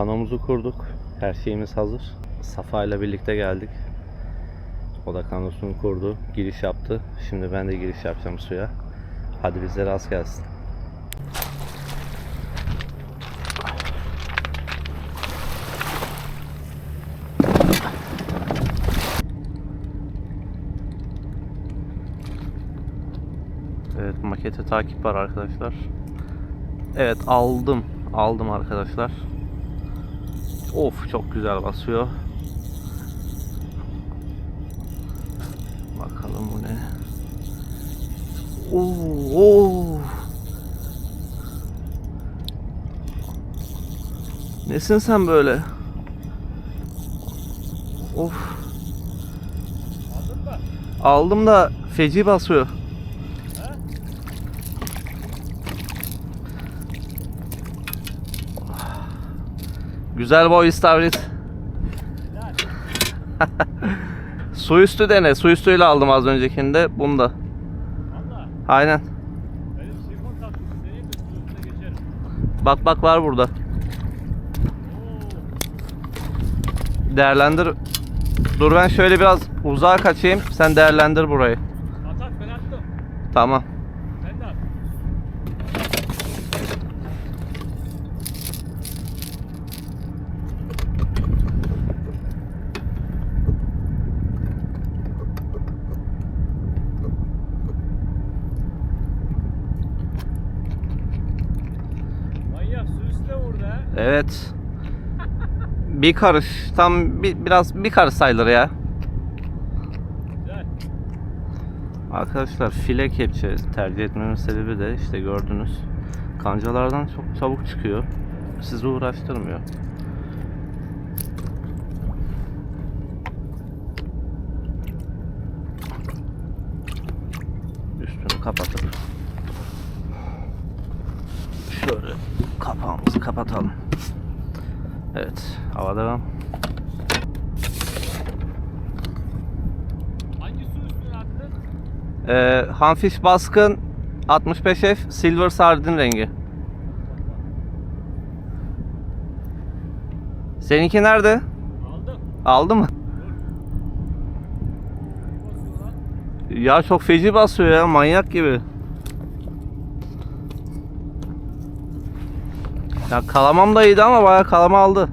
Kanomuzu kurduk. Her şeyimiz hazır. Safa ile birlikte geldik. O da kanosunu kurdu. Giriş yaptı. Şimdi ben de giriş yapacağım suya. Hadi bize rast gelsin. Evet makete takip var arkadaşlar. Evet aldım. Aldım arkadaşlar. Of çok güzel basıyor. Bakalım bu ne? Oo, oo. Nesin sen böyle? Of. Aldım da feci basıyor. Güzel boy istavrit. Su üstü dene. Su üstüyle aldım az öncekinde. Bunu da. Aynen. Bak bak var burada. Değerlendir. Dur ben şöyle biraz uzağa kaçayım. Sen değerlendir burayı. atak ben attım. Tamam. Sen de at. Manyak su üstüne vurdu ha. Evet. Bir karış. Tam bir, biraz bir karış sayılır ya. Arkadaşlar file kepçe tercih etmemin sebebi de işte gördünüz. Kancalardan çok çabuk çıkıyor. Sizi uğraştırmıyor. Üstünü kapatıp şöyle kapağımızı kapatalım. Evet, hava devam. Hangi su üstüne attın? Ee, Hanfish Baskın 65F Silver Sardin rengi. Seninki nerede? Aldım. Aldı mı? Ya çok feci basıyor ya manyak gibi. Ya kalamam da iyiydi ama bayağı kalama aldı.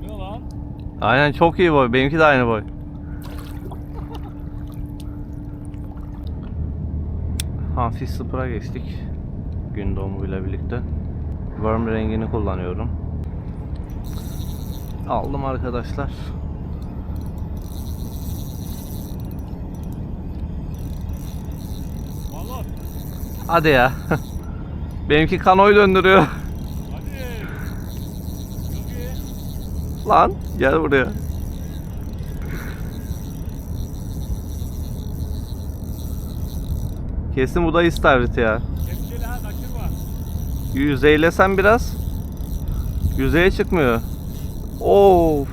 Ne lan? Aynen çok iyi boy. Benimki de aynı boy. Hanfish Sıpır'a geçtik. Gün doğumuyla birlikte. Worm rengini kullanıyorum. Aldım arkadaşlar. Hadi ya. Benimki kanoyu döndürüyor. Hadi. Çok iyi. Lan gel buraya. Kesin bu da istavrit ya. Yüzeylesen biraz. Yüzeye çıkmıyor. Of.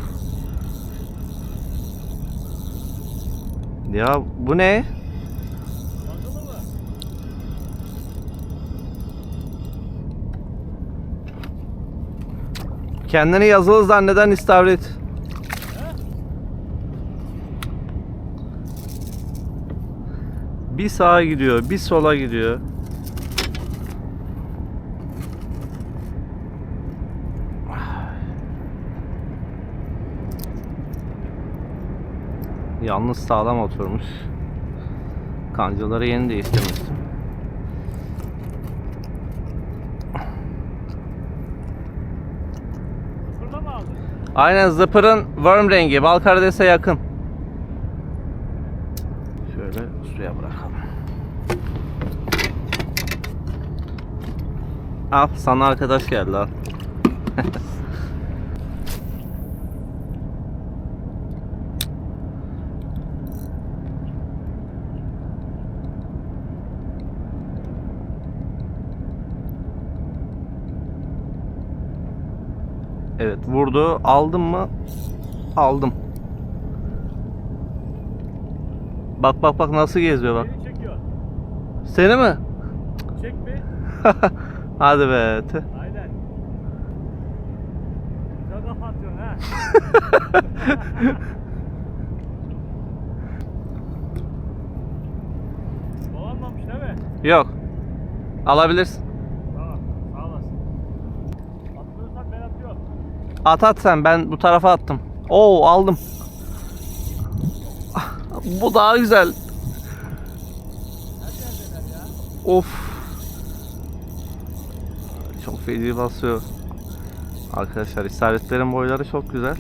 Ya bu ne? Kendini yazılı zanneden istavrit. Bir sağa gidiyor, bir sola gidiyor. Yalnız sağlam oturmuş. Kancaları yeni değiştirmiştim. Aynen zıpırın worm rengi. Bal karidese yakın. Şöyle suya bırakalım. Al sana arkadaş geldi al. Vurdu. Aldım mı? Aldım. Bak bak bak nasıl geziyor bak. Beni çekiyor. Seni mi? Çek mi? Hadi be. Aynen. Güzel kafa atıyorsun ha. Dolanmamış değil mi? Yok. Alabilirsin. At at sen ben bu tarafa attım. Oo aldım. Bu daha güzel. Of. Çok feci basıyor. Arkadaşlar isabetlerin boyları çok güzel.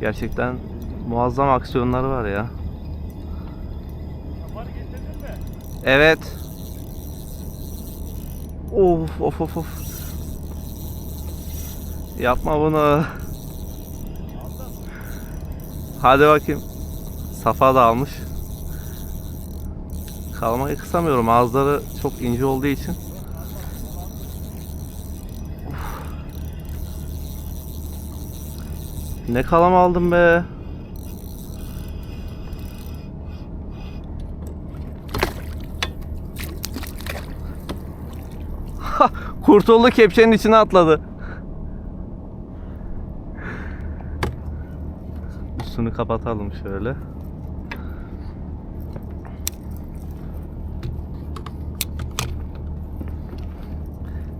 Gerçekten muazzam aksiyonları var ya. Evet. Of of of of. Yapma bunu. Hadi bakayım. Safa da almış. Kalmayı kısamıyorum. Ağızları çok ince olduğu için. Ne kalama aldım be. Kurtuldu kepçenin içine atladı. Üstünü kapatalım şöyle.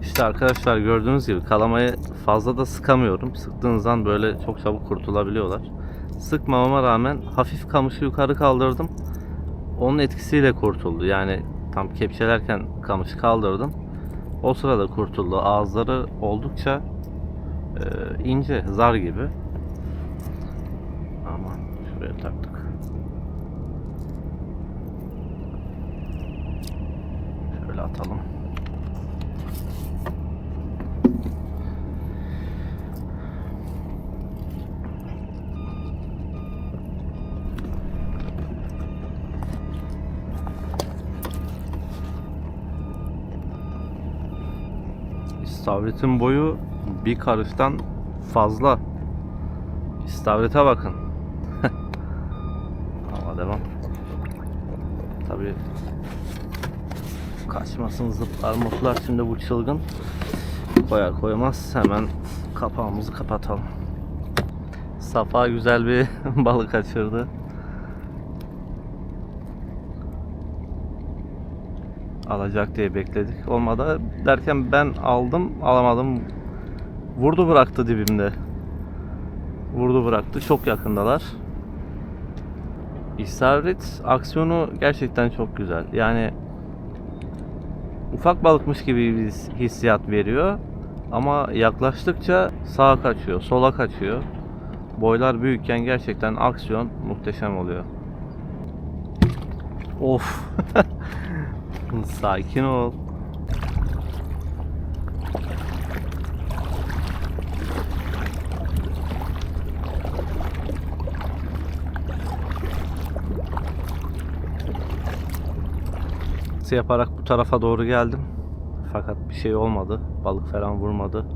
İşte arkadaşlar gördüğünüz gibi kalamayı fazla da sıkamıyorum. Sıktığınızdan böyle çok çabuk kurtulabiliyorlar. Sıkmamama rağmen hafif kamışı yukarı kaldırdım. Onun etkisiyle kurtuldu. Yani tam kepçelerken kamışı kaldırdım. O sırada kurtuldu. Ağızları oldukça e, ince, zar gibi. Aman şuraya taktık. Şöyle atalım. İstavritin boyu bir karıştan fazla. İstavrite bakın. Ama devam. Tabii kaçmasın zıplar mutlar şimdi bu çılgın koyar koymaz hemen kapağımızı kapatalım. Safa güzel bir balık kaçırdı. Alacak diye bekledik. Olmadı derken ben aldım alamadım. Vurdu bıraktı dibimde. Vurdu bıraktı. Çok yakındalar. İstavrit aksiyonu gerçekten çok güzel. Yani ufak balıkmış gibi bir his- hissiyat veriyor. Ama yaklaştıkça sağa kaçıyor, sola kaçıyor. Boylar büyükken gerçekten aksiyon muhteşem oluyor. Of. Sakin ol. Nasıl yaparak bu tarafa doğru geldim. Fakat bir şey olmadı. Balık falan vurmadı.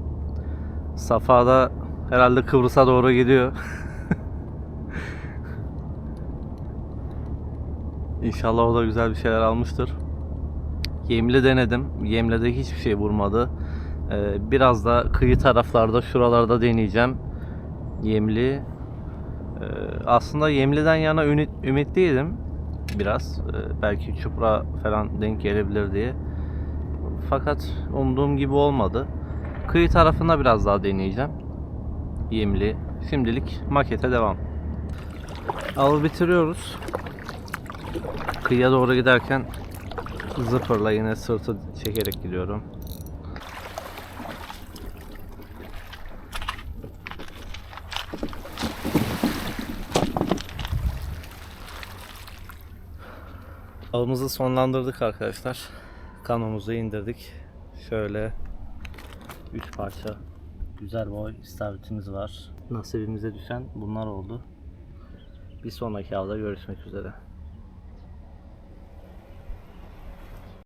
Safa da herhalde Kıbrıs'a doğru gidiyor. İnşallah o da güzel bir şeyler almıştır. Yemli denedim. Yemle de hiçbir şey vurmadı. Ee, biraz da kıyı taraflarda, şuralarda deneyeceğim. Yemli. Ee, aslında yemliden yana ümit, ümitliydim. Biraz. Ee, belki çupra falan denk gelebilir diye. Fakat umduğum gibi olmadı. Kıyı tarafında biraz daha deneyeceğim. Yemli. Şimdilik makete devam. Al bitiriyoruz. Kıyıya doğru giderken zıpırla yine sırtı çekerek gidiyorum. Avımızı sonlandırdık arkadaşlar. Kanomuzu indirdik. Şöyle 3 parça güzel boy istavritimiz var. Nasibimize düşen bunlar oldu. Bir sonraki avda görüşmek üzere.